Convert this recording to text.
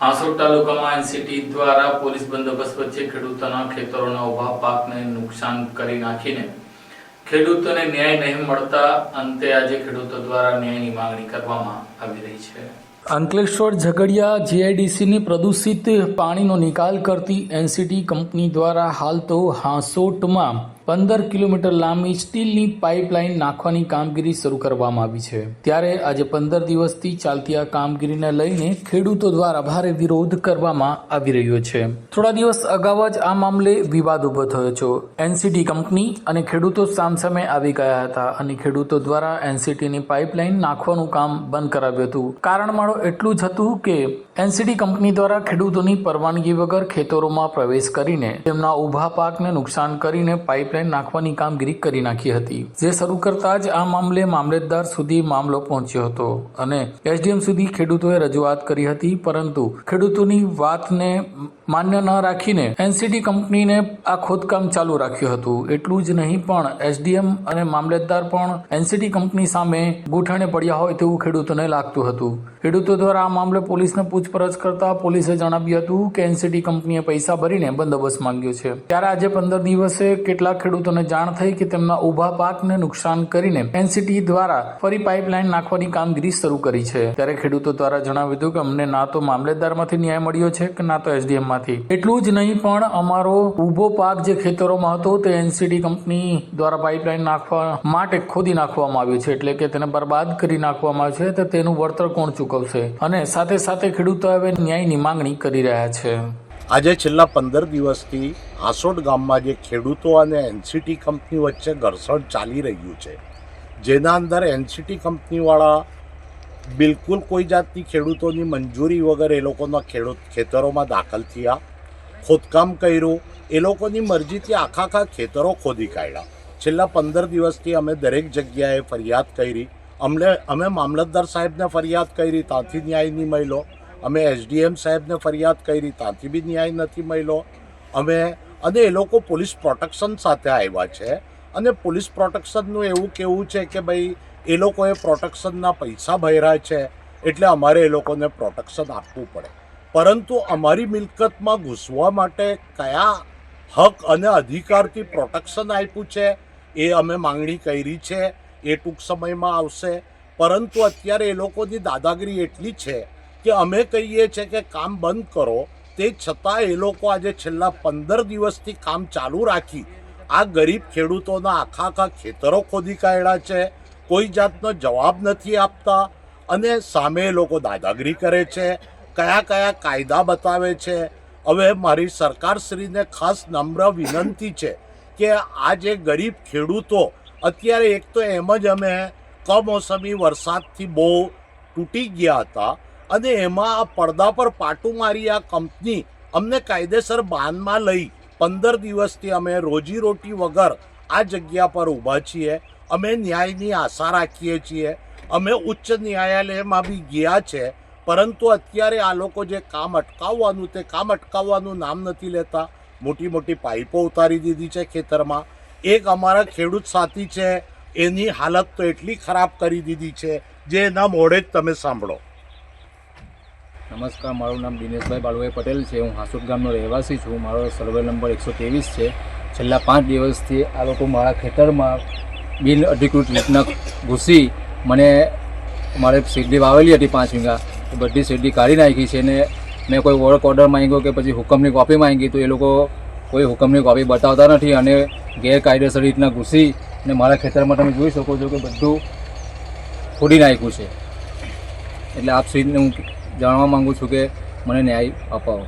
હાંસોડ તાલુકામાં એનસીટી દ્વારા પોલીસ બંદોબસ્ત વચ્ચે ખેડૂતોના ખેતરોના ઊભા પાકને નુકસાન કરી નાખીને ખેડૂતોને ન્યાય નહીં મળતા અંતે આજે ખેડૂતો દ્વારા ન્યાયની માંગણી કરવામાં આવી રહી છે. અંકલેશ્વર ઝઘડિયા જીઆઈડીસીની પ્રદૂષિત પાણીનો નિકાલ કરતી એનસીટી કંપની દ્વારા હાલ તો હાંસોટમાં પંદર કિલોમીટર લાંબી સ્ટીલની પાઇપલાઇન નાખવાની કામગીરી શરૂ કરવામાં આવી છે. ત્યારે આજે પંદર દિવસથી ચાલતી આ કામગીરીને લઈને ખેડૂતો દ્વારા ભારે વિરોધ કરવામાં આવી રહ્યો છે. થોડા દિવસ અગાઉ જ આ મામલે વિવાદ ઊભો થયો છે. એનસીટી કંપની અને ખેડૂતો સામસામે આવી ગયા હતા અને ખેડૂતો દ્વારા એનસીટીની પાઇપલાઇન નાખવાનું કામ બંધ કરાવ્યું હતું. કારણ માળો એટલું જ હતું કે એનસીટી કંપની દ્વારા ખેડૂતોની પરવાનગી વગર ખેતરોમાં પ્રવેશ કરીને તેમના ઊભા પાકને નુકસાન કરીને પાઇપલાઇન નાખવાની કામગીરી કરી નાખી હતી. જે શરૂ કરતા જ આ મામલે મામલતદાર સુધી મામલો પહોંચ્યો હતો અને એસડીએમ સુધી ખેડૂતોએ રજૂઆત કરી હતી, પરંતુ ખેડૂતોની વાતને માન્ય ન રાખીને એનસીટી કંપનીને આ ખોદકામ ચાલુ રાખ્યું હતું. એટલું જ નહીં, પણ એસડીએમ અને મામલતદાર પણ એનસીટી કંપની સામે ગૂંઠાણે પડ્યા હોય તેવું ખેડૂતોને લાગતું હતું. ખેડૂતો દ્વારા આ મામલે પોલીસને પૂછપરછ કરતા પોલીસે જણાવ્યું હતું કે એનસીટી કંપનીએ પૈસા ભરીને બંદોબસ્ત માંગ્યો છે. ત્યારે આજે પંદર દિવસે કેટલાક ખેડૂતોને જાણ થઈ કે તેમના ઊભા પાકને નુકસાન કરીને એનસીટી દ્વારા ફરી પાઇપલાઇન નાખવાની કામગીરી શરૂ કરી છે. ત્યારે ખેડૂતો દ્વારા જણાવ્યું હતું કે અમને ના તો મામલેદારમાંથી ન્યાય મળ્યો છે કે ના તો એસડીએમમાંથી એટલું જ નહીં, પણ અમારો ઊભો પાક જે ખેતરોમાં હતો તે એનસીટી કંપની દ્વારા પાઇપલાઇન નાખવા માટે ખોદી નાખવામાં આવ્યું છે. એટલે કે તેને બરબાદ કરી નાખવામાં આવ્યું છે તો તેનું વળતર કોણ ચૂકવશે? અને સાથે સાથે ખેડૂતો હવે ન્યાયની માંગણી કરી રહ્યા છે. આજે છેલ્લા પંદર દિવસથી આસોડ ગામમાં જે ખેડૂતો અને એનસીટી કંપની વચ્ચે ઘર્ષણ ચાલી રહ્યું છે, જેના અંદર એનસીટી કંપનીવાળા બિલકુલ કોઈ જાતની ખેડૂતોની મંજૂરી વગર એ લોકોના ખેડૂત ખેતરોમાં દાખલ થયા, ખોદકામ કર્યું, એ લોકોની મરજીથી આખા આખા ખેતરો ખોદી કાઢ્યા. છેલ્લા પંદર દિવસથી અમે દરેક જગ્યાએ ફરિયાદ કરી, અમને અમે મામલતદાર સાહેબને ફરિયાદ કરી, ત્યાંથી ન્યાય નહીં મળ્યો. અમે એસડીએમ સાહેબને ફરિયાદ કરી, ત્યાંથી બી ન્યાય નથી મળ્યો. અમે, અને એ લોકો પોલીસ પ્રોટેક્શન સાથે આવ્યા છે. અને પોલીસ પ્રોટેક્શનનું એવું કેવું છે કે ભાઈ, એ લોકોએ પ્રોટેક્શનના પૈસા ભર્યા છે, એટલે અમારે એ લોકોને પ્રોટેક્શન આપવું પડે. પરંતુ અમારી મિલકતમાં ઘૂસવા માટે કયા હક અને અધિકારથી પ્રોટેક્શન આપ્યું છે, એ અમે માંગણી કરી છે. એ ટૂંક સમયમાં આવશે. પરંતુ અત્યારે એ લોકોની દાદાગીરી એટલી છે કે અમે કહીએ છીએ કે કામ બંધ કરો, તે છતાં એ લોકો આજે છેલ્લા પંદર દિવસથી કામ ચાલુ રાખી. આ ગરીબ ખેડૂતોના આખા આખા ખેતરો ખોદી કાઢ્યા છે, કોઈ જાતનો જવાબ નથી આપતા અને સામે એ લોકો દાદાગીરી કરે છે, કયા કયા કાયદા બતાવે છે. હવે મારી સરકારશ્રીને ખાસ નમ્ર વિનંતી છે કે આ જે ગરીબ ખેડૂતો, અત્યારે એક તો એમ જ અમે કમોસમી વરસાદથી બહુ તૂટી ગયા હતા અને એમાં આ પડદા પર પાટું મારી આ કંપની અમને કાયદેસર બાનમાં લઈ પંદર દિવસથી અમે રોજીરોટી વગર આ જગ્યા પર ઊભા છીએ. અમે ન્યાયની આશા રાખીએ છીએ. અમે ઉચ્ચ ન્યાયાલયમાં બી ગયા છે. પરંતુ અત્યારે આ લોકો જે કામ અટકાવવાનું તે કામ અટકાવવાનું નામ નથી લેતા. મોટી મોટી પાઇપો ઉતારી દીધી છે ખેતરમાં. એક અમારા ખેડૂત સાથી છે. એની હાલત તો એટલી ખરાબ કરી દીધી છે. જે એના મોડે જ તમે સાંભળો. નમસ્કાર, મારું નામ દિનેશભાઈ બાળુભાઈ પટેલ છે. હું હાસોદ ગામનો રહેવાસી છું. મારો સર્વે નંબર એકસો ત્રેવીસ છે. છેલ્લા પાંચ દિવસથી આ લોકો મારા ખેતરમાં બિન અધિકૃત રીતના ઘૂસી મને, મારે સીડી વાવેલી હતી પાંચ વીઘા. એ બધી સીડી કાઢી નાખી છે ને મેં કોઈ વર્ક ઓર્ડર માંગ્યો કે પછી હુકમની કોપી માંગી તો એ લોકો કોઈ હુકમની કોપી બતાવતા નથી અને ગેરકાયદેસર રીતના ઘૂસી ને મારા ખેતરમાં તમે જોઈ શકો છો કે બધું ખોડી નાખ્યું છે. એટલે આપ શ્રીને હું જાણવા માગું છું કે મને ન્યાય અપાવો.